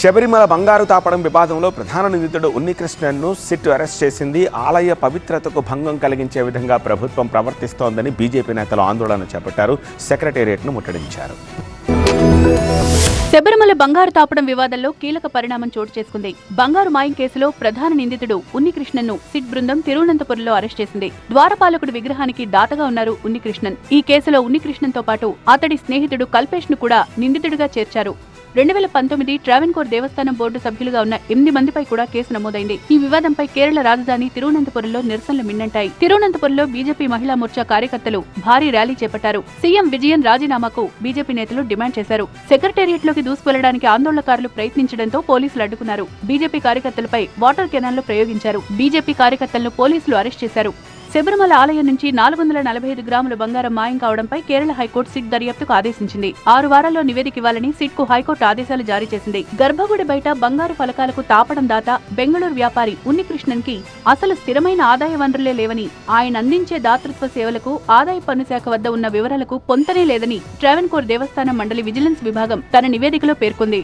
శబరిమల బంగారు తాపడం వివాదంలో ప్రధాన నిందితుడు ఉన్నికృష్ణన్ను సిట్ అరెస్ట్ చేసింది. ఆలయ పవిత్రతకు భంగం కలిగించే విధంగా ప్రభుత్వం ప్రవర్తిస్తోందని బీజేపీ నేతలు ఆందోళన చేపట్టారు. సెక్రటేరియట్ను ముట్టడించారు. శబరిమల బంగారు తాపడం వివాదంలో కీలక పరిణామం చోటు చేసుకుంది. బంగారు మాయం కేసులో ప్రధాన నిందితుడు ఉన్నికృష్ణన్ను సిట్ బృందం తిరువనంతపురంలో అరెస్ట్ చేసింది. ద్వారపాలకుడి విగ్రహానికి దాతగా ఉన్నారు ఉన్నికృష్ణన్. ఈ కేసులో ఉన్నికృష్ణన్తో పాటు అతడి స్నేహితుడు కల్పేష్ను కూడా నిందితుడిగా చేర్చారు. రెండు వేల పంతొమ్మిది ట్రావెన్కోర్ దేవస్థానం బోర్డు సభ్యులుగా ఉన్న ఎనిమిది మందిపై కూడా కేసు నమోదైంది. ఈ వివాదంపై కేరళ రాజధాని తిరువనంతపురంలో నిరసనలు మిన్నంటాయి. తిరువనంతపురంలో బీజేపీ మహిళా మోర్చా కార్యకర్తలు భారీ ర్యాలీ చేపట్టారు. సీఎం విజయన్ రాజీనామాకు బీజేపీ నేతలు డిమాండ్ చేశారు. సెక్రటేరియట్లోకి దూసుకెళ్ళడానికి ఆందోళనకారులు ప్రయత్నించడంతో పోలీసులు అడ్డుకున్నారు. బీజేపీ కార్యకర్తలపై వాటర్ కెనాల్లో ప్రయోగించారు. బీజేపీ కార్యకర్తలను పోలీసులు అరెస్ట్ చేశారు. శబరిమల ఆలయం నుంచి నాలుగు వందల నలభై ఐదు గ్రాముల బంగారం మాయం కావడంపై కేరళ హైకోర్టు సిట్ దర్యాప్తుకు ఆదేశించింది. ఆరు వారాల్లో నివేదిక ఇవ్వాలని సిట్కు హైకోర్టు ఆదేశాలు జారీ చేసింది. గర్భగుడి బయట బంగారు ఫలకాలకు తాపడం దాత బెంగళూరు వ్యాపారి ఉన్నికృష్ణన్కి అసలు స్థిరమైన ఆదాయ వనరులే లేవని ఆయన అందించే దాతృత్వ సేవలకు ఆదాయ పన్ను శాఖ వద్ద ఉన్న వివరాలకు పొంతనే లేదని ట్రావెన్కోర్ దేవస్థానం మండలి విజిలెన్స్ విభాగం తన నివేదికలో పేర్కొంది.